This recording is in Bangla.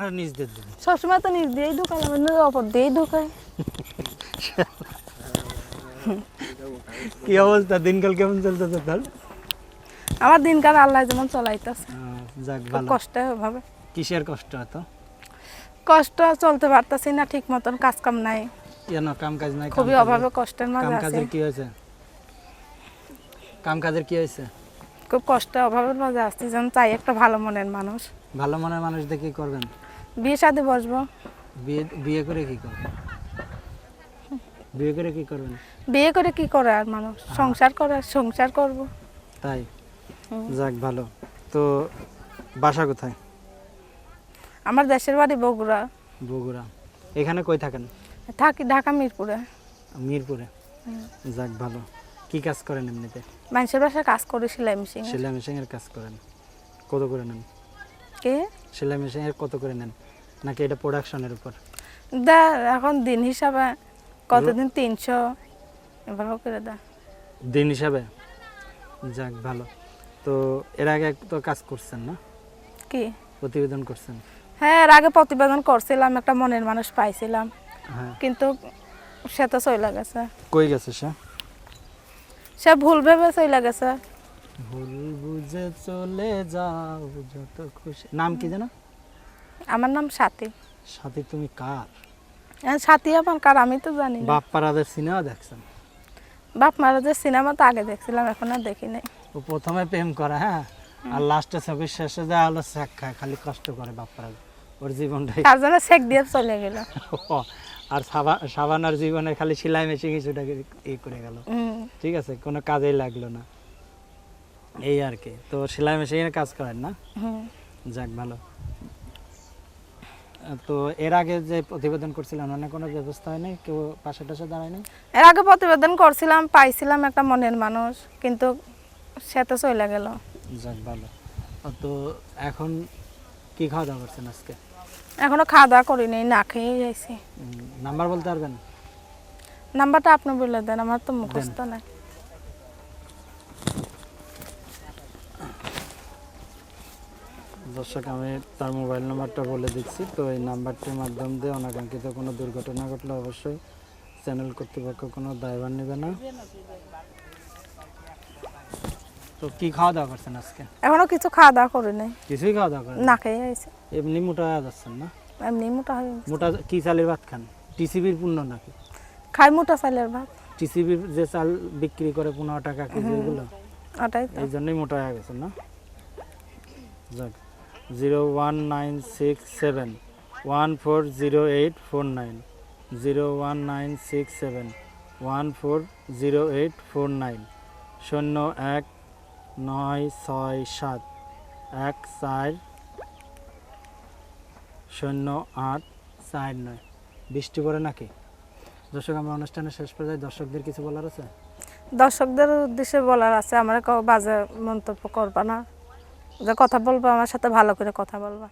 আর নিজ দিয়ে দিবি। সবসময় তো নিজ দিয়েই ঢুকাই আমি অপর দিয়েই ঢুকাই। কি অবস্থা? দিনকাল কেমন চলতেছে তার? আমার দিনকাল আল্লাহ যেমন চলাইতেছে। যাক ভালো। কষ্টে ভাবে কিসের কষ্ট এত? কষ্ট চলতে পারতাছি না ঠিক মতন কাজ কাম নাই। কেন? কাম কাজ নাই খুবই অভাবে কষ্টের মাঝে কাম কাজের কি হয়েছে? কাম কাজের কি হয়েছে? খুব কষ্টে অভাবের মাঝে আসছি যেন চাই একটা ভালো মনের মানুষ। ভালো মনের মানুষ কি করবেন? বিয়ে সাথে বসবো। বিয়ে বিয়ে করে কি করবেন? বিয়ে করে কি করবেন? বিয়ে করে কি করে আর মানুষ? সংসার করে সংসার করব। তাই? যাক ভালো। তো বাসা কোথায়? আমার দেশের বাড়ি বগুড়া। বগুড়া। এখানে কই থাকেন? থাকি ঢাকা মিরপুরে। মিরপুরে? যাক ভালো। কি কাজ করেন এমনিতে? মানুষের বাসায় কাজ করে সেলাই মেশিন সেলাই মেশিনের কাজ করেন। কত করে নেন? কে? সেলাই মেশিনের কত করে নেন? নাকি এটা প্রোডাকশনের উপর? দা এখন দিন হিসাবে কতদিন? তিনশো। এভাবে করে দা। দিন হিসাবে? যাক ভালো। তো এর আগে তো কাজ করছেন না? কি? প্রতিবেদন করছেন? হ্যাঁ এর আগে প্রতিবেদন করছিলাম একটা মনের মানুষ পাইছিলাম। হ্যাঁ। কিন্তু সে তো চলে গেছে। কই গেছে সে? সে ভুল ভেবে চলে গেছে। ভুল বুঝে চলে যাও যত খুশি। নাম কি জানো আমার নাম সাথী। সাথী তুমি কার? হ্যাঁ, সাথী আমার কার? আমি তো জানি বাপ সিনেমা দেখছেন? বাপ মারাজের সিনেমা তো আগে দেখছিলাম এখন আর দেখি নাই। ও প্রথমে প্রেম করে হ্যাঁ? আর লাস্টে ছবির শেষে যা হলো শেখ খায় খালি কষ্ট করে বাপ ওর জীবনটাই। তার জন্য চেক দিয়ে চলে গেল। আর সাবা- সাবানার জীবনে খালি সেলাই মেশিন কিছুটাকে ই করে গেল। ঠিক আছে কোনো কাজেই লাগল না। এই আর কি। তো সেলাই মেশিনের কাজ করেন না? যাক ভালো। তো এর আগে যে প্রতিবেদন করছিলাম অনেক কোনো ব্যবস্থা হয়নি? কেউ পাশে টাশে দাঁড়ায়নি এর আগে প্রতিবেদন করছিলাম পাইছিলাম একটা মনের মানুষ কিন্তু সে তো চলে গেল। যাক ভালো। তো এখন কি খাওয়া দাওয়া করছেন আজকে? এখনও খাওয়া দাওয়া করিনি না খেয়ে যাইছি নাম্বার বলতে পারবেন? নাম্বারটা আপনি বলে দেন আমার তো মুখস্থ নাই। দর্শক আমি তার মোবাইল নাম্বারটা বলে দিচ্ছি। তো এই নাম্বারটির মাধ্যম দিয়ে অনাকাঙ্ক্ষিত কোনো দুর্ঘটনা ঘটলে অবশ্যই চ্যানেল কর্তৃপক্ষ কোনো দায়ভার নেবে না। তো কি খাওয়া দাওয়া করছেন আজকে? এখনও কিছু খাওয়া দাওয়া করি নাই। কিছুই খাওয়া দাওয়া করেন না খেয়ে এমনি মোটা হয়ে যাচ্ছেন না? এমনি মোটা হয়ে মোটা কি চালের ভাত খান? টিসিবির পূর্ণ নাকি? খাই মোটা চাইলের ভাত। টিসিবির যে চাল বিক্রি করে পনেরো টাকা কেজি এগুলো? ওটাই এই জন্যই মোটা হয়ে গেছেন না? যাক। Zero one nine six seven one four zero eight four nine zero one nine six seven one four zero eight four nine শূন্য এক নয় ছয় সাত এক চার শূন্য আট চার নয় বৃষ্টি পড়ে নাকি? দর্শক, আমরা অনুষ্ঠানের শেষ পর্যায়ে দর্শকদের কিছু বলার আছে? দর্শকদের উদ্দেশ্যে বলার আছে, আমার বাজে মন্তব্য করবা না। যে কথা বলব আমার সাথে ভালো করে কথা বলবা।